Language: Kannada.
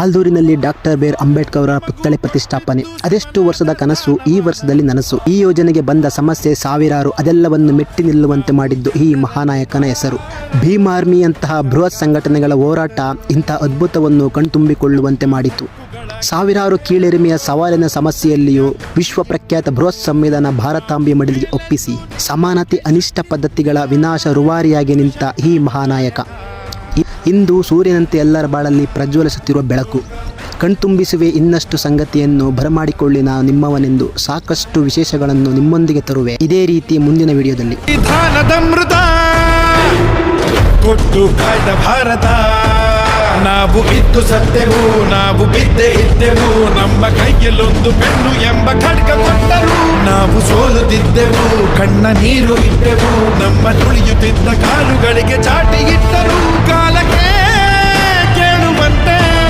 ಆಲ್ದೂರಿನಲ್ಲಿ ಡಾಕ್ಟರ್ ಬೇರ್ ಅಂಬೇಡ್ಕರ್ ಅವರ ಪುತ್ಥಳಿ ಪ್ರತಿಷ್ಠಾಪನೆ. ಅದೆಷ್ಟು ವರ್ಷದ ಕನಸು, ಈ ವರ್ಷದಲ್ಲಿ ನನಸು. ಈ ಯೋಜನೆಗೆ ಬಂದ ಸಮಸ್ಯೆ ಸಾವಿರಾರು, ಅದೆಲ್ಲವನ್ನು ಮೆಟ್ಟಿ ನಿಲ್ಲುವಂತೆ ಮಾಡಿದ್ದು ಈ ಮಹಾನಾಯಕನ ಹೆಸರು. ಭೀಮ್ ಆರ್ಮಿಯಂತಹ ಬೃಹತ್ ಸಂಘಟನೆಗಳ ಹೋರಾಟ ಇಂಥ ಅದ್ಭುತವನ್ನು ಕಣ್ತುಂಬಿಕೊಳ್ಳುವಂತೆ ಮಾಡಿತು. ಸಾವಿರಾರು ಕೀಳೆರಿಮೆಯ ಸವಾಲಿನ ಸಮಸ್ಯೆಯಲ್ಲಿಯೂ ವಿಶ್ವ ಪ್ರಖ್ಯಾತ ಬೃಹತ್ ಸಂವಿಧಾನ ಭಾರತಾಂಬೆ ಮಡಿಲಿಗೆ ಒಪ್ಪಿಸಿ. ಸಮಾನತೆ ಅನಿಷ್ಟ ಪದ್ಧತಿಗಳ ವಿನಾಶ ರುವಾರಿಯಾಗಿ ನಿಂತ ಈ ಮಹಾನಾಯಕ. ಇಂದು ಸೂರ್ಯನಂತೆ ಎಲ್ಲರ ಬಾಳಲ್ಲಿ ಪ್ರಜ್ವಲಿಸುತ್ತಿರುವ ಬೆಳಕು. ಕಣ್ತುಂಬಿಸುವೆ ಇನ್ನಷ್ಟು ಸಂಗತಿಯನ್ನು ಬರಮಾಡಿಕೊಳ್ಳಿ ನಾನು ನಿಮ್ಮವನೆಂದು ಸಾಕಷ್ಟು ವಿಶೇಷಗಳನ್ನು ನಿಮ್ಮೊಂದಿಗೆ ತರುವೆ. ಇದೇ ರೀತಿ ಮುಂದಿನ ವಿಡಿಯೋದಲ್ಲಿ. ಭಾರತ. ನಾವು ಇದ್ದು ಸತ್ತೆವು, ನಾವು ಬಿದ್ದೆ ಇದ್ದೆವು, ನಮ್ಮ ಕೈಯಲ್ಲೊಂದು ಬೆನ್ನು ಎಂಬ ಖಡ್ಗ ಕೊಟ್ಟರು. ನಾವು ಸೋಲುತ್ತಿದ್ದೆವು, ಕಣ್ಣ ನೀರು ಇದ್ದೆವು ನಮ್ಮ ತುಳಿಯುತ್ತಿದ್ದ ಕಾಲುಗಳಿಗೆ ಚಾಟಿ ಇಟ್ಟರು.